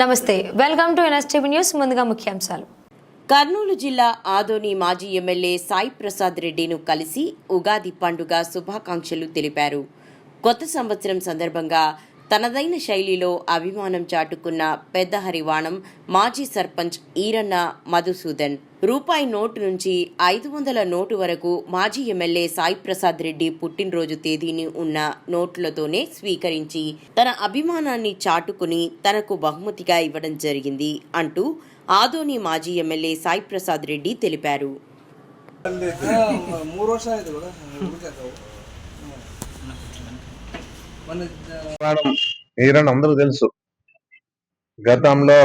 నమస్తే welcome to NSTV news ముందుగా ముఖ్యాంశాలు. కర్నూలు జిల్లా ఆదోని మాజీ ఎమ్మెల్యే సాయి ప్రసాద్ రెడ్డిను కలిసి ఉగాది పండుగ శుభాకాంక్షలు తెలిపారు. కొత్త సంవత్సరం సందర్భంగా తనదైన శైలిలో అభిమానం చాటుకున్న పెద్ద హరివాణం మాజీ సర్పంచ్ ఈరన్న మధుసూదన్. రూపాయి నోటు నుంచి ఐదు వందల నోటు వరకు మాజీ ఎమ్మెల్యే సాయి ప్రసాద్ రెడ్డి పుట్టినరోజు తేదీని ఉన్న నోట్లతోనే స్వీకరించి తన అభిమానాన్ని చాటుకుని తనకు బహుమతిగా ఇవ్వడం జరిగింది అంటూ ఆదోని మాజీ ఎమ్మెల్యే సాయి ప్రసాద్ రెడ్డి తెలిపారు. ఈరన్ అందరూ తెలుసు. గతంలో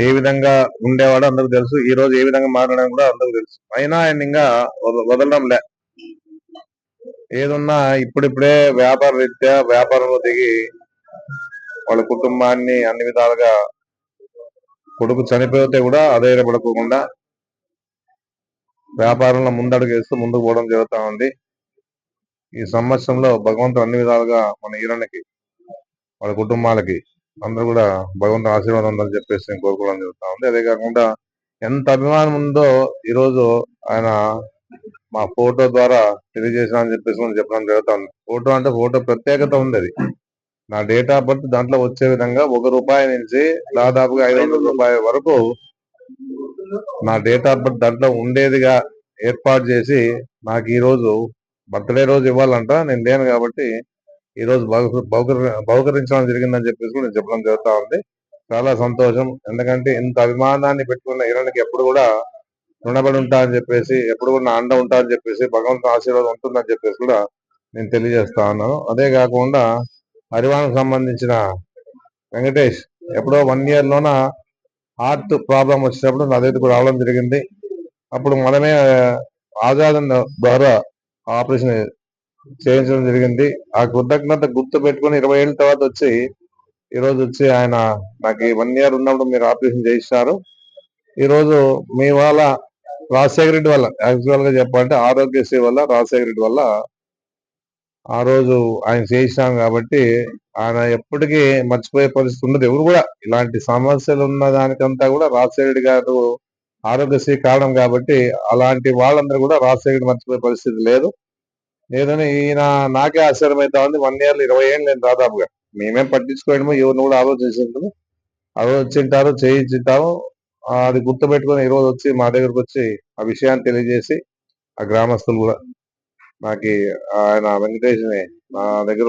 ఏ విధంగా ఉండేవాడో అందరూ తెలుసు. ఈ రోజు ఏ విధంగా మారడం కూడా అందరూ తెలుసు. అయినా ఆయన ఇంకా వదలడం లే. ఏదున్నా ఇప్పుడిప్పుడే వ్యాపార రీత్యా వ్యాపారంలో దిగి వాళ్ళ కుటుంబాన్ని అన్ని విధాలుగా కొడుకు చనిపోతే కూడా అధైర్యపడకుండా వ్యాపారంలో ముందడుగు వేస్తూ ముందుకు పోవడం జరుగుతా ఉంది. ఈ సంవత్సరంలో భగవంతుడు అన్ని విధాలుగా మన ఈరణకి వాళ్ళ కుటుంబాలకి అందరూ కూడా భగవంతుడు ఆశీర్వాదం ఉందని చెప్పేసి నేను కోరుకోవడం జరుగుతా ఉంది. అదే కాకుండా ఎంత అభిమానం ఉందో ఈ రోజు ఆయన మా ఫోటో ద్వారా తెలియజేసిన అని చెప్పేసి మనం చెప్పడం జరుగుతుంది. ఫోటో అంటే ఫోటో ప్రత్యేకత ఉంది అది. నా డేట్ ఆఫ్ బర్త్ దాంట్లో వచ్చే విధంగా ఒక రూపాయి నుంచి దాదాపుగా ఐదు వందల రూపాయల వరకు నా డేట్ ఆఫ్ బర్త్ దాంట్లో ఉండేదిగా ఏర్పాటు చేసి నాకు ఈ రోజు బర్త్డే రోజు ఇవ్వాలంట నేను లేను కాబట్టి ఈ రోజు బహుకరి బహుకరించడం జరిగిందని చెప్పేసి కూడా నేను చెప్పడం జరుగుతూ ఉంది. చాలా సంతోషం. ఎందుకంటే ఇంత అభిమానాన్ని పెట్టుకున్న ఇరానికి ఎప్పుడు కూడా రుణపడి ఉంటా అని చెప్పేసి ఎప్పుడు కూడా నా అండ ఉంటా అని చెప్పేసి భగవంతుని ఆశీర్వాదం ఉంటుందని చెప్పేసి కూడా నేను తెలియజేస్తా ఉన్నాను. అదే కాకుండా హరివాణకు సంబంధించిన వెంకటేష్ ఎప్పుడో వన్ ఇయర్ లోన హార్ట్ ప్రాబ్లం వచ్చినప్పుడు నా దగ్గరకు రావడం జరిగింది. అప్పుడు మనమే ఆజాద్ ద్వారా ఆపరేషన్ చేయించడం జరిగింది. ఆ కృతజ్ఞత గుర్తు పెట్టుకుని ఇరవై ఏళ్ళ తర్వాత వచ్చి ఈ రోజు వచ్చి ఆయన నాకు వన్ ఇయర్ ఉన్నప్పుడు మీరు ఆపరేషన్ చేయిస్తారు ఈ రోజు మీ వాళ్ళ రాజశేఖర రెడ్డి వల్ల యాక్చువల్గా చెప్పాలంటే ఆరోగ్యశ్రీ వల్ల రాజశేఖర రెడ్డి వల్ల ఆ రోజు ఆయన చేయించాం కాబట్టి ఆయన ఎప్పటికీ మర్చిపోయే పరిస్థితి ఉండదు. ఎవరు కూడా ఇలాంటి సమస్యలు ఉన్న దానికంతా కూడా రాజశేఖర రెడ్డి గారు ఆరోగ్యశ్రీ కారణం కాబట్టి అలాంటి వాళ్ళందరూ కూడా రాజశేఖర్ మర్చిపోయే పరిస్థితి లేదు. లేదని ఈయన నాకే ఆశ్చర్యం అవుతా ఉంది. వన్ ఇయర్ ఇరవై ఏళ్ళు నేను దాదాపుగా. మేమేం పట్టించుకోవడము ఎవరిని కూడా ఆలోచించుంటాము ఆలోచింటారు చేయించుంటాము అది గుర్తు ఈరోజు వచ్చి మా దగ్గరకు వచ్చి ఆ విషయాన్ని తెలియజేసి ఆ గ్రామస్తులు కూడా నాకు ఆయన వెంకటేష్ని నా దగ్గర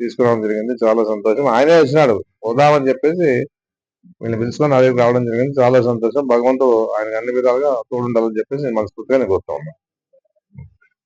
తీసుకురావడం జరిగింది. చాలా సంతోషం. ఆయనే వచ్చినాడు. వదామని చెప్పేసి వీళ్ళని పిలుచుకొని నా దగ్గర రావడం జరిగింది. చాలా సంతోషం. భగవంతుడు ఆయన అన్ని విధాలుగా తోడుండాలని చెప్పేసి నేను మనస్ఫూర్తిగా నేను కోరుతా ఉన్నాను.